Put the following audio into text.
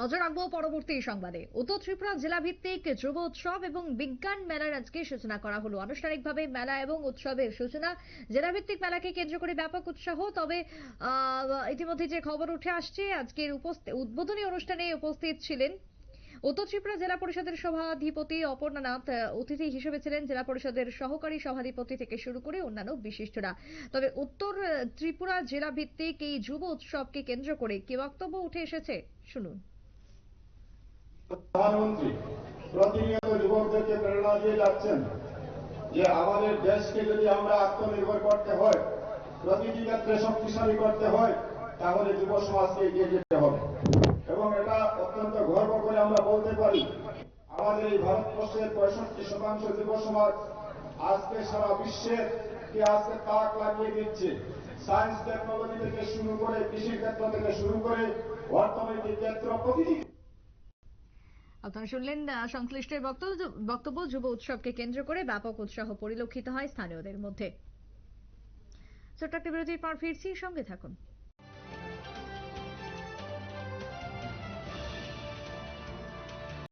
নজর রাখব পরবর্তী সংবাদে। উত্তর ত্রিপুরা জেলা ভিত্তিক যুব উৎসব এবং বিজ্ঞান মেলার আজকে সূচনা করা হলো। আনুষ্ঠানিকভাবে মেলা এবং উৎসবের সূচনা। জেলা ভিত্তিক মেলাকে কেন্দ্র করে ব্যাপক উৎসাহ, তবে ইতিমধ্যে যে খবর উঠে আসছে, আজকের উদ্বোধনী অনুষ্ঠানে উপস্থিত ছিলেন উত্তর ত্রিপুরা জেলা পরিষদের সভাধিপতি অপর্ণানাথ অতিথি হিসেবে ছিলেন জেলা পরিষদের সহকারী সভাধিপতি থেকে শুরু করে অন্যান্য বিশিষ্টরা। তবে উত্তর ত্রিপুরা জেলা ভিত্তিক এই যুব উৎসবকে কেন্দ্র করে কি বক্তব্য উঠে এসেছে? শুনুন। প্রধানমন্ত্রী, প্রতিনিয়ত যুবকদেরকে প্রেরণা দিয়ে যাচ্ছেন যে আমাদের দেশকে যদি আমরা আত্মনির্ভর করতে হয়, প্রতিটি ক্ষেত্রে শক্তিশালী করতে হয়, তাহলে যুব সমাজকে এগিয়ে যেতে হবে। এবং এটা অত্যন্ত গর্ব করে আমরা বলতে পারি, আমাদের এই ভারতবর্ষের পঁয়ষট্টি শতাংশ যুব সমাজ আজকে সারা বিশ্বের কে আজকে তাক লাগিয়ে দিচ্ছে। সায়েন্স টেকনোলজি থেকে শুরু করে কৃষি ক্ষেত্র থেকে শুরু করে, অর্থনৈতিক ক্ষেত্র, প্রতিটি আপনারা শুনলেন সংশ্লিষ্টের বক্তব্য যুব উৎসবকে কেন্দ্র করে ব্যাপক উৎসাহ পরিলক্ষিত হয় স্থানীয়দের মধ্যে। ছোট্ট একটা বিরতির পর ফিরছি, সঙ্গে থাকুন।